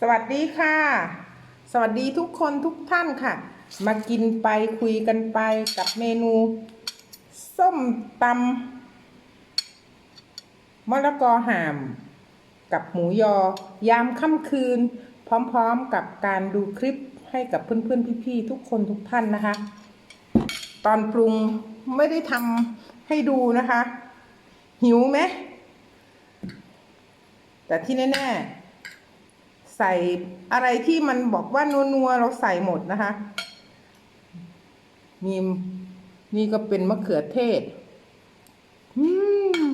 สวัสดีค่ะ สวัสดีทุกคนทุกท่านค่ะ มากินไปคุยกันไปกับเมนู ส้มตำมะละกอห่าม กับหมูยอ ยามค่ำคืน พร้อมๆกับการดูคลิปให้กับเพื่อนๆพี่ๆทุกคนทุกท่านนะคะ ตอนปรุงไม่ได้ทำให้ดูนะคะ หิวไหมแต่ที่แน่ๆ ใส่อะไรที่มันบอกว่านัวๆเราใส่หมดนะคะนี่นี่ก็เป็นมะเขือเทศอืม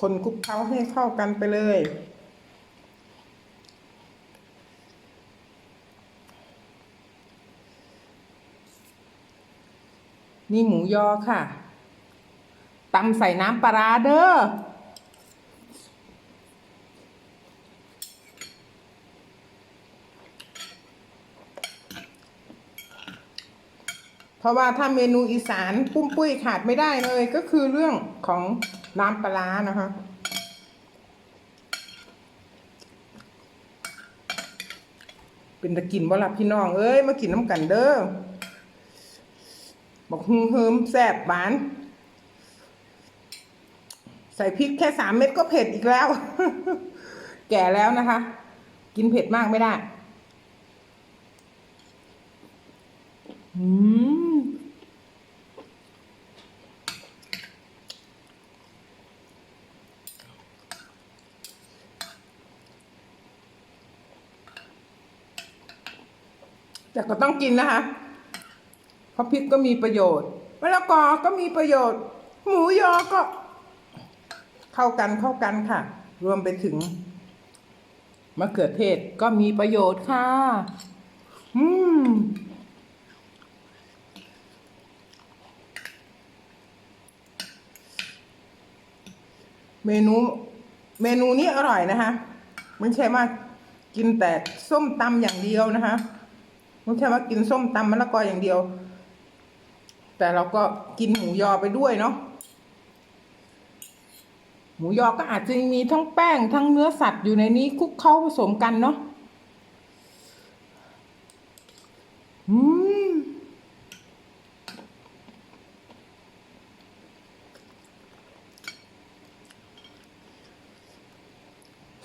คนคลุกเคล้าให้เข้ากันไปเลย นี่หมูยอค่ะ ตำใส่น้ำปลาเด้อเพราะว่าถ้าเมนูอีสานปุ้มปุ้ยขาดไม่ได้เลยก็คือเรื่องของน้ำปลานะคะเป็นตะกินบ่ล่ะพี่น้องเอ้ยมากินน้ำกันเด้อบอกฮึมฮึมแซ่บหวาน ใส่พริกแค่สามเม็ดก็เผ็ดอีกแล้ว แก่แล้วนะคะ กินเผ็ดมากไม่ได้ อืมแต่ก็ต้องกินนะคะ เพราะพริกก็มีประโยชน์มะละกอก็มีประโยชน์ หมูยอก็ เข้ากันเข้ากันค่ะ รวมไปถึงมะเขือเทศก็มีประโยชน์ค่ะ อืมเมนูเมนูนี้อร่อยนะคะไม่ใช่ว่ากินแต่ส้มตำอย่างเดียวนะคะไม่ใช่ว่ากินส้มตำมะละกออย่างเดียว แต่เราก็กินหมูยอไปด้วยเนาะ หมูยอก็อาจจะมีทั้งแป้งทั้งเนื้อสัตว์อยู่ในนี้คลุกเข้าผสมกันเนาะอืม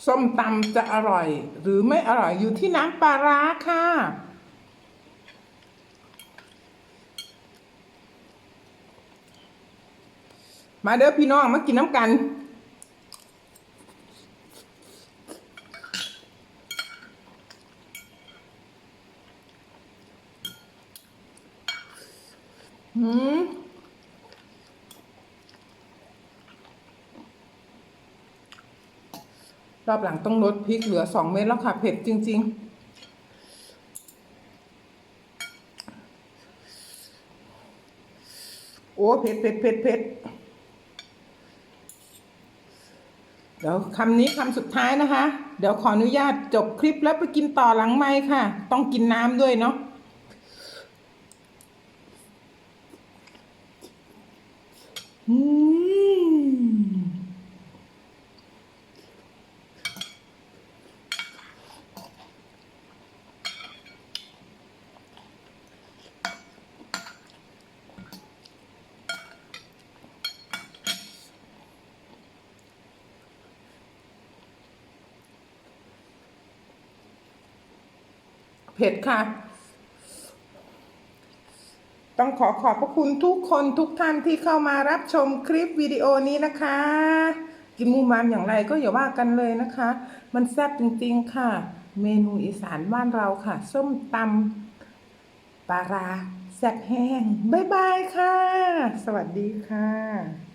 ส้มตำจะอร่อย หรือไม่อร่อยอยู่ที่น้ำปลาร้าค่ะมาเด้อพี่น้องมากินน้ำกัน หืมรอบหลังต้องลดพริกเหลือสองเม็ดแล้วค่ะ เผ็ดจริง ๆ โอ้เผ็ดเผ็ดเผ็ดเผ็ดเดี๋ยวคำนี้คำสุดท้ายนะคะ เดี๋ยวขออนุญาตจบคลิปแล้วไปกินต่อหลังไม้ค่ะ ต้องกินน้ำด้วยเนาะ อืม เผ็ดค่ะ ต้องขอขอบพระคุณทุกคนทุกท่านที่เข้ามารับชมคลิปวิดีโอนี้นะคะ กินมูมามอย่างไรก็อย่าว่ากันเลยนะคะ มันแซ่บจริงๆค่ะ เมนูอีสานบ้านเราค่ะ ส้มตำปลาร้าแซ่บแห้งบ๊ายบายค่ะ สวัสดีค่ะ